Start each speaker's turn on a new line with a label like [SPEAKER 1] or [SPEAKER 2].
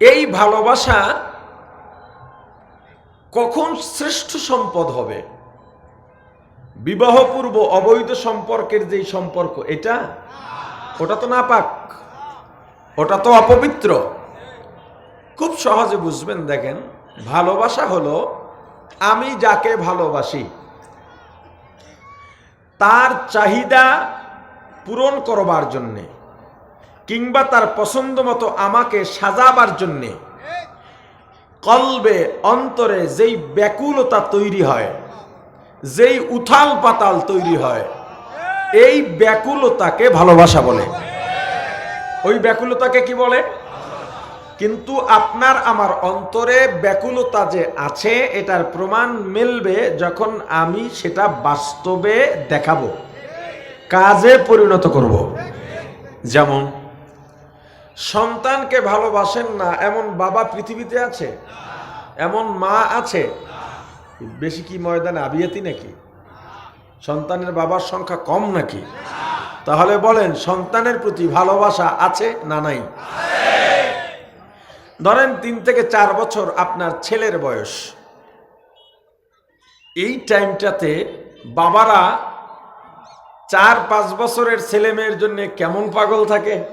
[SPEAKER 1] এই ভালোবাসা কখন শ্রেষ্ঠ সম্পদ হবে? বিবাহপূর্ব অবৈধ সম্পর্কের যেই সম্পর্ক, এটা? ওটা তো নাপাক। ওটা তো অপবিত্র। খুব সহজে বুঝবেন, দেখেন। ভালোবাসা হলো, আমি যাকে ভালোবাসি, তার চাহিদা পূরণ করবার জন্যে। কিংবা তার পছন্দ মতো আমাকে সাজাবার জন্যে। কলবে, অন্তরে যেই ব্যাকুলতা তৈরি হয়, যেই উথাল পাতাল তৈরি হয়, এই ব্যাকুলতাকে ভালোবাসা বলে। ওই ব্যাকুলতাকে কি বলে? কিন্তু আপনার আমার অন্তরে ব্যাকুলতা যে আছে, এটার প্রমাণ মিলবে যখন আমি সেটা বাস্তবে দেখাবো, কাজে পরিণত করব। যেমন সন্তানকে ভালোবাসেন না, এমন বাবা পৃথিবীতে আছে? এমন মা আছে? বেশি কি ময়দানে আবিয়াতি নাকি? সন্তানের বাবার সংখ্যা কম নাকি? তাহলে বলেন, সন্তানের প্রতি ভালোবাসা আছে না নাই? ধরেন তিন থেকে চার বছর আপনার ছেলের বয়স। এই টাইমটাতে বাবারা চার পাঁচ বছরের ছেলে মেয়ের জন্য কেমন পাগল থাকে?